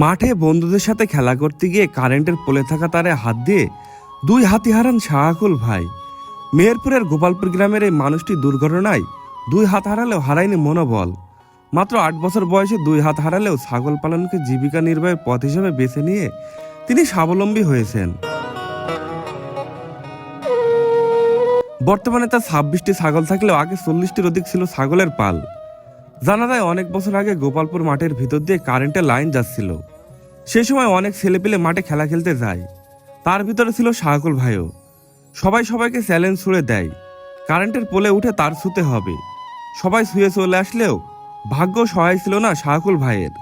মাঠে বন্ধুদের সাথে খেলা করতে গিয়ে কারেন্টের পোলে থাকা তারে হাত দিয়ে দুই হাতি হারান শাহাকুল ভাই। মেহেরপুরের গোপালপুর গ্রামের এই মানুষটি দুর্ঘটনায় দুই হাত হারালেও হারায়নি মনোবল। মাত্র আট বছর বয়সে দুই হাত হারালেও ছাগল পালনকে জীবিকা নির্বাহের পথ হিসেবে বেছে নিয়ে তিনি স্বাবলম্বী হয়েছেন। বর্তমানে তার ছাব্বিশটি ছাগল থাকলেও আগে চল্লিশটির অধিক ছিল ছাগলের পাল। জানা যায় অনেক বছর আগে গোপালপুর মাঠের ভিতর দিয়ে কারেন্টের লাইন যাচ্ছিল। সে সময় অনেক ছেলেপিলে মাঠে খেলা খেলতে যায়। তার ভিতরে ছিল শাহকুল ভাইও। সবাই সবাইকে চ্যালেঞ্জ ছুঁড়ে দেয়। কারেন্টের পোলে উঠে তার ছুতে হবে। সবাই শুয়ে চলে আসলেও ভাগ্য সহায় ছিল না শাহকুল ভাইয়ের।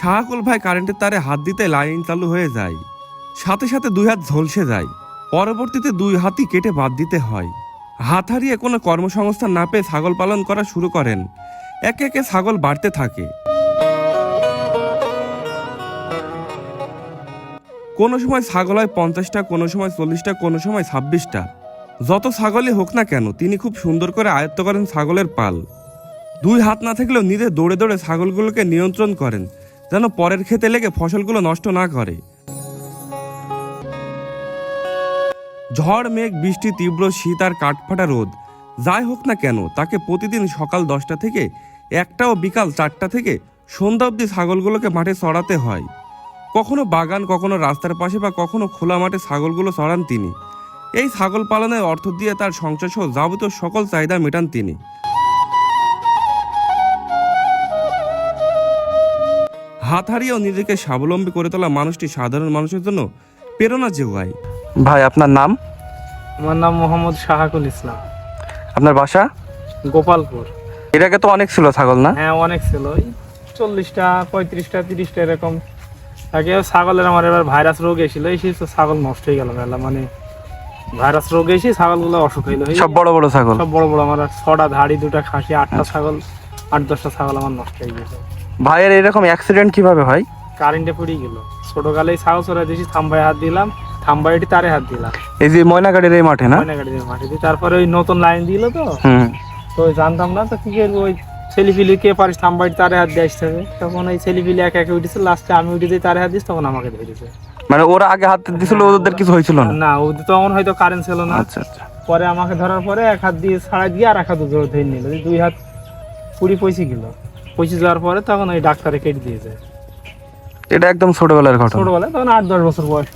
শাহকুল ভাই কারেন্টের তারে হাত দিতে লাইন চালু হয়ে যায়। সাথে সাথে দুই হাত ঝলসে যায়। পরবর্তীতে দুই হাতই কেটে বাদ দিতে হয়। হাত হারিয়ে কোনো কর্মসংস্থান না পেয়ে ছাগল পালন করা শুরু করেন। একে একে ছাগল বাড়তে থাকে। কোনো সময় ছাগল হয় পঞ্চাশটা, কোনো সময় চল্লিশটা, কোনো সময় ছাব্বিশটা। যত ছাগলই হোক না কেন, তিনি খুব সুন্দর করে আয়ত্ত করেন ছাগলের পাল। দুই হাত না থাকলেও নিজে দৌড়ে দৌড়ে ছাগলগুলোকে নিয়ন্ত্রণ করেন, যেন পরের খেতে লেগে ফসলগুলো নষ্ট না করে। ঝড়, মেঘ, বৃষ্টি, তীব্র শীত আর কাঠফাটা রোদ। যাই হোক না কেন, তাকে প্রতিদিন সকাল দশটা থেকে, একটা ও বিকাল চারটা থেকে সন্ধ্যা অবধি ছাগলগুলোকে মাঠে চড়াতে হয়। কখনো বাগান, কখনো রাস্তার পাশে বা কখনো খোলা মাঠে ছাগলগুলো চড়ান তিনি। এই ছাগল পালনের অর্থ দিয়ে তার সংসার সহ যাবতীয় সকল চাহিদা মেটান তিনি। হাত হারিয়েও নিজেকে স্বাবলম্বী করে তোলা মানুষটি সাধারণ মানুষের জন্য প্রেরণা যোগায়। ভাই, আপনার নাম? আমার নাম মোহাম্মদ শাহাকুল ইসলাম। আপনার বাসা? গোপালপুর। এর আগে তো অনেক ছিল ছাগল না? হ্যাঁ অনেক ছিল। ওই চল্লিশটা পঁয়ত্রিশটা তিরিশটা এরকম। আগে ছাগলের আমার এবার ভাইরাস রোগ এসেছিল এসে তো ছাগল নষ্ট হয়ে গেল মেলা। মানে ভাইরাস রোগ এসে ছাগলগুলো অসুখ হইল। সব বড় বড় ছাগল? সব বড় বড় আমার ছটা ধাড়ি দুটা খাসি আটটা ছাগল আট দশটা ছাগল আমার নষ্ট হয়ে গেছে। ভাইয়ের এরকম অ্যাক্সিডেন্ট কীভাবে হয়? কারেন্টে পড়ে গেল। ছোট গালেই ছাগল চড়াই দিয়েছি থাম্বায় হাত দিলাম। থাম্বাইটি তারে হাত দিলাম এই যে ময়নাগাড়ির এই মাঠে না? ময়নাগাড়ি দিয়ে মাটি দিয়ে তারপরে ওই নতুন লাইন দিল তো? হুম। তো জানতাম না তো কি করব ওই ছেলিপিলি কে পারিস থাম্বাইটি তারে হাত দিয়ে আসতে হবে। তখন ওই ছেলিপিলি একে একে উঠেছে লাস্টে আমি উঠে দিয়ে তারে হাত দিস তখন আমাকে ধরেছে মানে ওরা আগে হাত দিছিল ওদের কিছু হয়েছিল না? না ও তখন হয়তো কারেন্ট ছিল না। আচ্ছা আচ্ছা। পরে আমাকে ধরার পরে এক হাত দিয়ে ছাড়াই দিয়ে আর এক হাত জোর ধরে নিল। দুই হাত পুরি পয়সে গেল। পয়সে যাওয়ার পরে তখন ওই ডাক্তারে কেটে দিয়েছে। এটা একদম ছোটবেলার ঘটনা। ছোটবেলায় তখন আট দশ বছর বয়স।